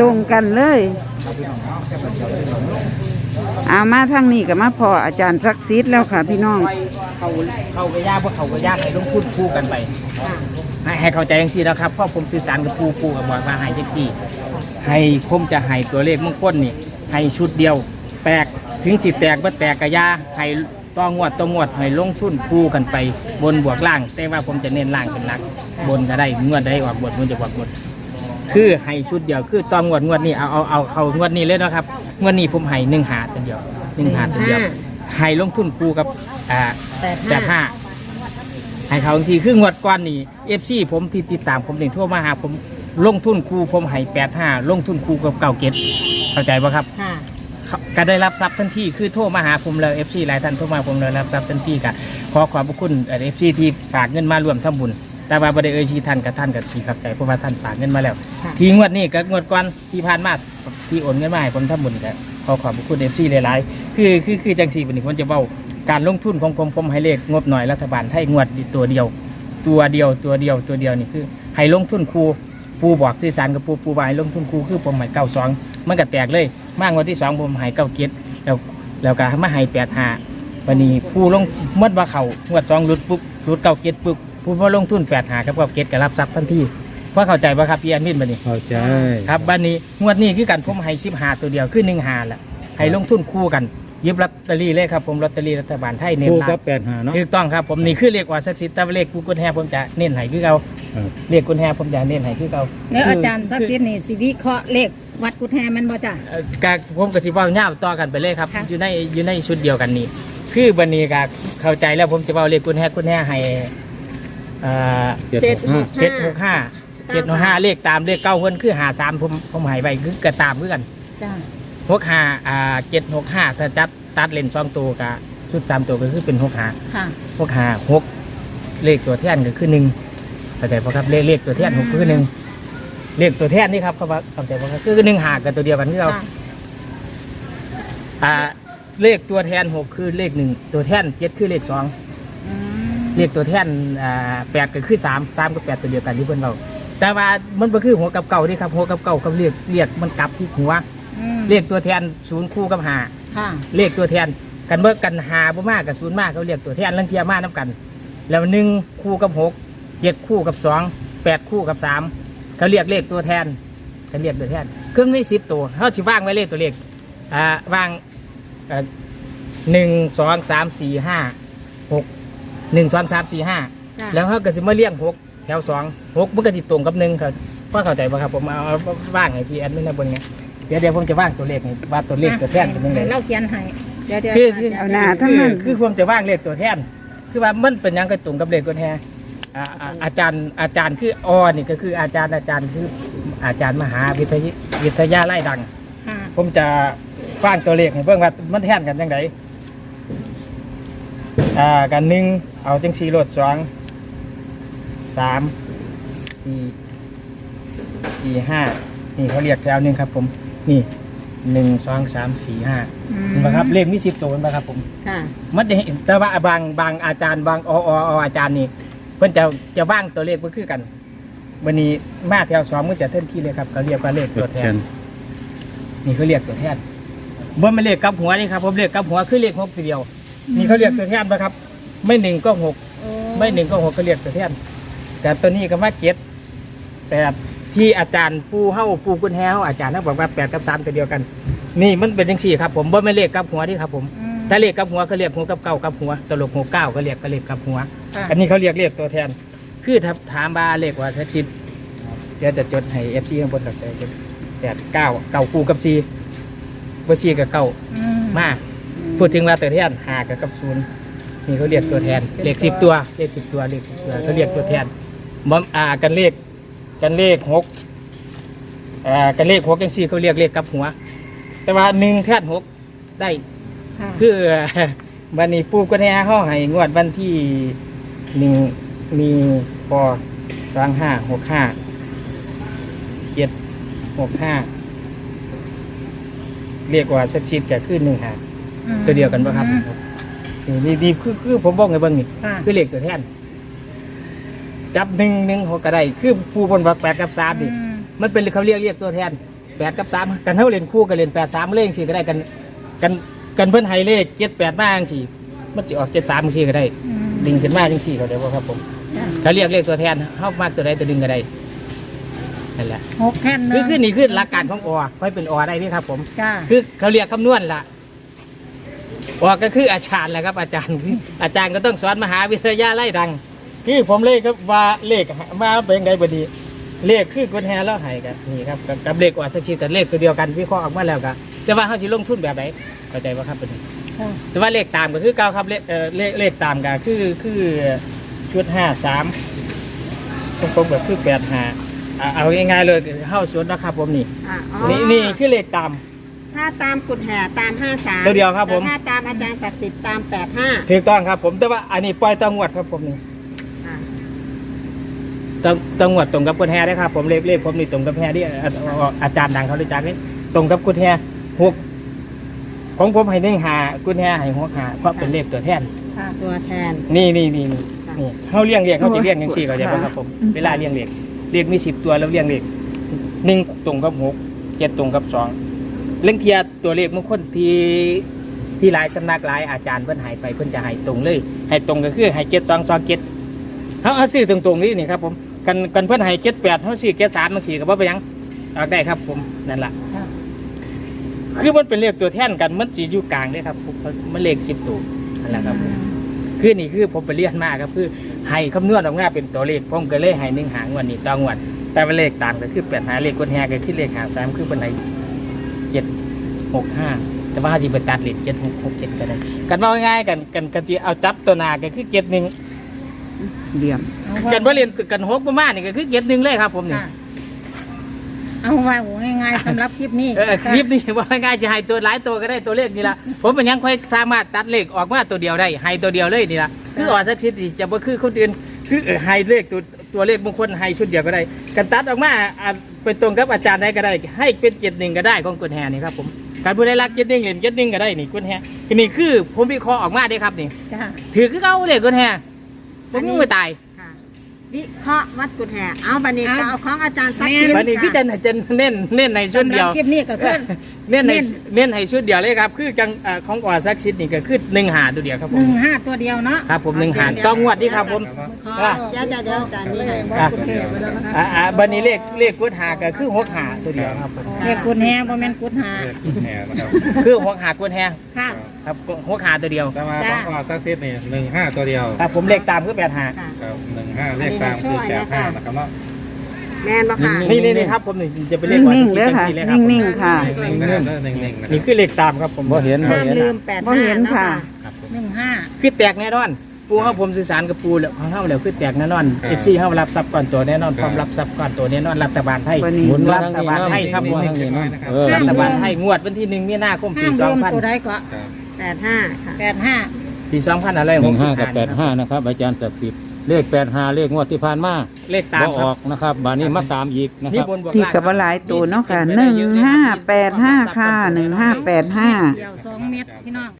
ตรงกันเลย เอามาทางนี้กับมาพออาจารย์ซักซีดแล้วค่ะพี่น้อง เขาเขากระยากพวกเขากระยากให้ลงทุนคู่กันไปให้ให้เข้าใจอย่างซี่นะครับเพราะผมสื่อสารกับปูปูกับบอกว่าให้จังซี่ ให้ผมจะให้ตัวเลขมงคลนี่ให้ชุดเดียว แตกถึงจิตแตกบ่แตกกระยาให้ต้องวดต้องวดให้ลงทุนคู่กันไป บนบวกล่าง แต่ว่าผมจะเน้นล่างเป็นหลัก บนก็ได้งวดได้ออกบทมันจะออกบท คือให้ชุดเดียวคือตองงวดงวดนี้เอาเอาเอาเขางวดนี้เลยเนาะครับงวดนี้ผมให้หนึ่งหาตัวเดียวหนึ่งหาตัวเดียว ให้ลงทุนคู่กับอ่าแปดแปดห้าห้าให้เขาบางทีคืองวดก้อนนี่เอฟซีผมที่ติดตามผมหนึ่งทั่วมาหาผมลงทุนคู่ผมให้แปดห้าลงทุนคู่กับเก่าเก็ตเข้าใจปะครับค่ะเขาก็ได้รับทรัพย์ทันทีคือโทรมาหาผมเลยเอฟซีหลายท่านโทรมาผมเลยรับทรัพย์ทันทีกับขอขอบพระคุณเอฟซีที่ฝากเงินมารวมทำบุญ แต่ว่าบ่ได้เอ่ยชื่อท่านกับท่านกับที่ขับใจเพราะว่าท่านฝากเงินมาแล้ว ค่ะ ที่งวดนี้กับงวดก่อนที่ผ่านมาที่โอนเงินมาให้ผมทำบุญกับขอขอบพระคุณเอฟซีหลายๆคือคือคือจังสีวันนี้ผมจะเบ้าการลงทุนของผมผมให้เลขงบหน่อยรัฐบาลให้งวดตัวเดียว ตัวเดียวตัวเดียวตัวเดียวนี่คือให้ลงทุนครูปูบอกสื่อสารกับปูปูวายลงทุนครูคือผมให้เก้าสองมันก็แตกเลยมากงวันที่สองผมให้เก้าเก็ดแล้วแล้วก็มาให้แปดห้าวันนี้ผู้ลงเมื่อว่าเขางวดสองรุดปุ๊บรุดเก้าเก็ดปุ๊บ ผู้มาลงทุนแปดห้ากับเก้าเก็ดก็รับทรัพย์ทันทีเพราะเข้าใจป่ะครับพี่แอนมินบันนี้เข้าใจครับบันนี้งวดนี้คือการผมให้สิบหาตัวเดียวคือหนึ่งหาแหละให้ลงทุนคู่กันหยิบลอตเตอรี่เลยครับผมลอตเตอรี่รัฐบาลไทยเน้นคู่หลักับแปดหาเนาะ ถูกต้องครับผมนี่คือเลขว่าศักดิ์สิทธิ์แต่ว่าเลขกูกุญแฮผมจะเน้นให้คือเขาครับเลขกุญแฮผมจะเน้นให้คือเขาแล้วอาจารย์สักดิ์สิทธิ์นี่สิวิเคราะห์เลขวัดกุฏแฮแมันบ่จ้ะ เอ่อกะผมกับสิเว้าเงาวต่อกันไปเลยครับค่ะ อยู่ในอยู่ในชุดเดียวกันนี้คือบันนี้ก็เข้าใจแล้วผมจะเว้าเลขกุญแฮกุญแฮให้เอ่อเจ็ดหกห้า เจ็ดหกห้าเจ็ดหกห้าเลขตามเลขเก้าเพิ่นคือหาสามผมผมให้ไปคือกระตามคือกันจ้าหกห้าอ่าเจ็ดหกห้าถ้าจัดตัดเลนสองตัวกับชุดสามตัวก็คือเป็นหกห้าค่ะ หกห้าหกเลขตัวแทนก็คือหนึ่งเข้าใจปะครับเลขเลขตัวแทนหกคือหนึ่งเลขตัวแทนนี่ครับเขาว่าเข้าใจปะครับคือหนึ่งหากับตัวเดียวกันที่เรา ค่ะ อ่าเลขตัวแทนหกคือเลขหนึ่งตัวแทนเจ็ดคือเลขสองอืม เลขตัวแทนอ่าแปดก็คือสามสามกับแปดตัวเดียวกันที่เพื่อนเราแต่ว่ามันก็คือหัวกับเก่านี่ครับหัวกับเก่ากับเรียกเรียกมันกลับที่หัวอืมเลขตัวแทนศูนย์คู่กับหาค่ะเลขตัวแทนกันเบิกกันหาบ่มากกับศูนย์มากเขาเรียกตัวแทนลังเทียมากน้ากัน แล้วหนึ่งคู่กับหกเจ็ดคู่กับสองแปดคู่กับสามเขาเรียกเลขตัวแทนเขาเรียกตัวแทนเครื่องไม่สิบตัวเขาจะว่างไว้เลขตัวเลขอ่าว่างหนึ่งสองสามสี่ห้าหก หนึ่งสองสามสี่ห้าจ้ะแล้วเขาก็จะมาเลี้ยงหกแถวสองหกมันก็จะตรงกับหนึ่งครับพ่อเข้าใจป่ะครับผมเอาเอาว่างให้พี่แอดมินนะบนเนี้ยเดี๋ยวเดี๋ยวผมจะว่างตัวเลขให้ว่าตัวเลขตัวแทนเป็นยังไง เราเขียนให้เดี๋ยวเดี๋ยวคือคือเอาหน้าทั้งนั้น คือคือความจะว่างเลขตัวแทน คือว่ามันเป็นหยังกระตุงกับเลขตัวแทนอ่าอ่าอาจารย์อาจารย์คืออนี่ก็คืออาจารย์อาจารย์คืออาจารย์มหาวิทยาวิทยาไล่ดัง ค่ะผมจะว่างตัวเลขให้เบิ่งว่ามันแทนกันยังไง อ่ากันหนึ่งเอาจังสี่โลดสองสามสี่สี่ห้านี่เขาเรียกแถวหนึ่งครับผม นี่หนึ่งสองสามสี่ห้าอืม เห็นไหมครับเลขมีสิบตัวเห็นไหมครับผม ค่ะ มันจะเห็นแต่ว่าบางบางอาจารย์บางออออาจารย์นี่ เพิ่นจะจะว่างตัวเลขมันคือกันวันนี้มาแถวสองมันจะเท่นที่เลยครับเขาเรียกว่าเลขตัวแทน นี่เขาเรียกตัวแทนบ่ไม่เลขกับหัวนี่ครับผมเลขกับหัวคือเลขหกทีเดียว นี่เขาเรียกตัวแทนปะครับ ไม่หนึ่งก็หกโอ้ไม่หนึ่งก็หกเขาเรียกตัวแทนแต่ตัวนี้ก็มาเก็ตแต่ที่อาจารย์ปูเฮ้าปูกุนแฮเฮาอาจารย์เขาบอกว่าแปดกับสามตัวเดียวกัน นี่มันเป็นจังสี่ครับ ผมบ่ไม่เลขกับหัวนี่ครับ ผมอืม ถ้าเรียกกับหัวก็เรียกหัวกับเก้ากับหัวตลกหัวเก้าก็เรียกก็เรียกกับหัว ค่ะ อันนี้เขาเรียกเรียกตัวแทน คือถ้าถามบาเลขว่าชัดชิดเดี๋ยวจะจดให้เอฟซีข้างบนกับใจแปดเก้าเก้าคู่กับซีว่าซีกับเก้าอืมมา พูดถึงว่าตัวแทนหากับกับศูนย์นี่เขาเรียกตัวแทนเลขสิบตัวเลขสิบตัวเลข10ตัวเขาเรียกตัวแทนบอมอ่ากันเลขกันเลขหกอ่ากันเลขหกยังซีเขาเรียกเลขกับหัว แต่ว่าหนึ่งแทนหกได้ค่ะคือวันนี้ปูก็แน่ห้องให้งวดวันที่หนึ่งมีพอสองห้าหกห้าเจ็ดหกห้าเรียกว่าสักชิดแก่ขึ้นหนึ่งหา อืมตัวเดียวกันปะครับนี่นี่นี่คือคือผมบอกไงเบ้างนี่ ค่ะ คือเลขตัวแทน จับหนึ่งหนึ่งหกก็ได้ คือปูบนวักแปดกับสามอืนี่มมันเป็นเขาเรียกเรียกตัวแทนแปดกับสามกันเท่าเล่นคู่กันเล่นแปดสามเล่นสี่ก็ได้กัน กันกันเพิ่นไฮเลขเจ็ดแปดมาจังสี่มันสิออกเจ็ดสามจังสี่ก็ได้ อืมดึงขึ้นมาจังสี่ก็ได้บ่ครับผมจ้ะเขาเรียกเรียกตัวแทนเข้ามากตัวใดตัวดึงก็ได้นั่นแหละหกแผ่นหคืนึ่องคือนี่คือหลักการของอค่อยเป็นอได้นี่ครับผม จ้า คือเขาเรียกคำนวณละ ออกก็คืออาจารย์แหละครับอาจารย์ อาจารย์ก็ต้องสอนมหาวิทยาลัยดัง คือผมเลขครับว่าเลขมาเป็นไงบดี เลขคือกวนแฮแล้วให้กันนี่ครับกับกับเลขออดสักชีกับเลขตัวเดียวกันวิเคราะห์ออกมาแล้วก็แต่ว่าเขาสิลงทุนแบบไหนเข้าใจว่าครับเป็นค่ะแต่ว่าเลขตามก็คือเก้าครับเลขเอ่อเลขเลขตามก็คือคือชุดห้าสามผมผมแบบคือแปดห้าอะเอาง่ายๆเลยเข้าสวนนะครับผมนี่อะอ๋อนี่นี่คือเลขตาม ถ้าตามกุดแห่ตามห้าสามตัวเดียวครับผมถ้าตามอาจารย์ศักดิ์สิทธิ์ตามแปดห้าถูกต้องครับผมแต่ว่าอันนี้ปล่อยตังวดครับผมนี่ตังตังวดตรงกับกุญแฮได้ครับผมเลขเลขผมนี่ตรงกับแฮที่อาอาอาจารย์ดังเขาเลยจักนี่ตรงกับกุญแฮหกของผมให้หนึ่งหากุญแฮให้หกหาเพราะเป็นเลขตัวแทน ค่ะตัวแทน นี่นี่นี่นี่ค่ะนี่เขาเรียงเรียงเขาจะเรียงอย่างสี่เขาใจป่ะครับผมเวลาเรียงเรียงเรียงมีสิบตัวแล้วเรียงเรียงหนึ่งตรงกับหกเจ็ดตรงกับสอง เล่งเทียตัวเลขมงคลที่ที่หลายสำนักหลายอาจารย์เพิ่นใหายไปเพิ่นจะใหายตรงเลยให้ตรงก็คือให้เจ็ดสองสองเจ็ดเขาเอาซื้อตรงๆนี่นี่ครับผมกันกันเพิ่นให้เจ็ดแปดเขาซื้อเจ็ดสามบางสี่ก็บ่ไปนหยังเอาได้ครับผมนั่นแหละค่ะคือมันเป็นเลขตัวแทนกันมันจีอยู่กลางเลยครับผมมันเลขสิบตัวนั่นแหละครับผมคือนี่คือผมไปเรียนมาครับคือให้คำนวณออกมาเป็นตัวเลขผมก็เลยให้หนึ่งหางวันนี้ต่องวันแต่ว่าเลขตามก็คือแปดหาเลขคนแฮก็คือเลขหาสามคือเป็นไหน เจ็ดหกห้าแต่ว่าจีไปตัดเลขเจ็ดหกหกเจ็ดก็ได้กันว่าง่ายๆกันกันกันจีเอาจับตัวหนาก็คือเจ็ดหนึ่งเดี่ยมกันว่าเรียนกันหกประมาณนี่ก็คือเจ็ดหนึ่งเลยครับผมนี่ ค่ะเอาไว้โหง่ายๆสำหรับคลิปนี้เออคลิปนี้ว่าง่ายๆจะให้ตัวหลายตัวก็ได้ตัวเลขนี่ละผมเป็นยังค่อยสามารถตัดเลขออกมาตัวเดียวได้ให้ตัวเดียวเลยนี่ละคืออ่อนสักชิดจะบ่คือคนอื่นคือเออให้เลขตัวตัวเลขมงคลให้ชุดเดียวก็ได้กันตัดออกมาอะ เป็นตรงกับอาจารย์ได้ก็ได้ ให้เป็นเจ็ดหนึ่งก็ได้ของกุญแฮนี่ครับผมการผู้ได้รักเจ็ดหนึ่งเหรียญเจ็ดหนึ่งก็ได้นี่กุญแฮนี่คือผมวิเคราะห์ออกมาได้ครับนี่จ้าถือคือเขาเลยกุญแฮผมยังไม่ตายค่ะ วิเคราะห์วัดกุดแห่เอาบันนี้ก็เอาของอาจารย์ศักดิ์สิทธิ์วันนี้คือจะจะเน้นเน้นในชุดสำหเดีรัยบวคลิปนี้ก็คือเน้นในเน้นเน้นให้ชุดเดียวเลยครับ คือจังเอ่อของอ่อนสักชิดนี่ก็คือหนึ่งหาตัวเดียวครับผหมนึ่งห้าตัวเดียวเนาะครับผมหนึ่งหารต้องงวดนี่ครับผมขออะเดี๋ยวเดี๋ยวเดี๋ยวอาจารย์นี่ให้อะอะอะบันนี้เลขเลขกุดหาก็คือหกหาตัวเดียวครับผมเลขกุดแฮบ่แม่นกุดหาแห่นะครับคือหกหากุดแฮค่ะครับหกหาตัวเดียวแต่มาจ้าต้องออกสักเซตนี่หนึ่งห้าตัวเดียวครับผมเลขตามคือแปดหาค่ะครับหนึ่งห้าเลขตามคือแปดห้านะครับเนาะแม่นบ่ค่ะ นี่นี่นี่ครับผมนี่จะเป็นเลขอ่อนนิ่งสักๆชิเด้ดอจังค่ะสี่เลยครับผมนิ่งๆค่ะนิ่งๆนะครับนิ่งๆนะคนี่รับคือเลขตามครับผมบ่เห็นห้ามลืมแปดบ่ห้าเห็นเนาะค่ะค่ะ ครับผม หนึ่งห้าคือแตกแน่นอน ปูเขาผมสื่อสารกับปูแล้วของเขาแล้วคือแตกแน่นอนเอฟซีเขารับทรัพย์ก่อนตัวแน่นอนพร้อมรับทรัพย์ก่อนตัวแน่นอนรัฐบาลไทยวันนี้ หมุนรัฐบาลไทยครับผมนิ่งๆนะเออ รัฐบาลไทยงวดวันที่หนึ่งมีนาคมห้าปีมสรอวงมพันตัวใดก็ครับแปดห้าค่ะ แปดห้าปีสองพันอะไรหนึ่งห้า65กับแปดห้านะครับอาจารย์ศักดิ์สิทธิ์ เลขแปดห้าเลขงวดที่ผ่านมาเลขตามบ่คอรัอบ กนะครับบานนี้มาตามอีกนะคนี่รับ บนบวกที่ล่างกับหลายตัวเนาะค่ะหนึ่งห้าแปดห้าค่ะหนึ่งห้าแปดห้า เดียวสองเม็ดพี่น้อง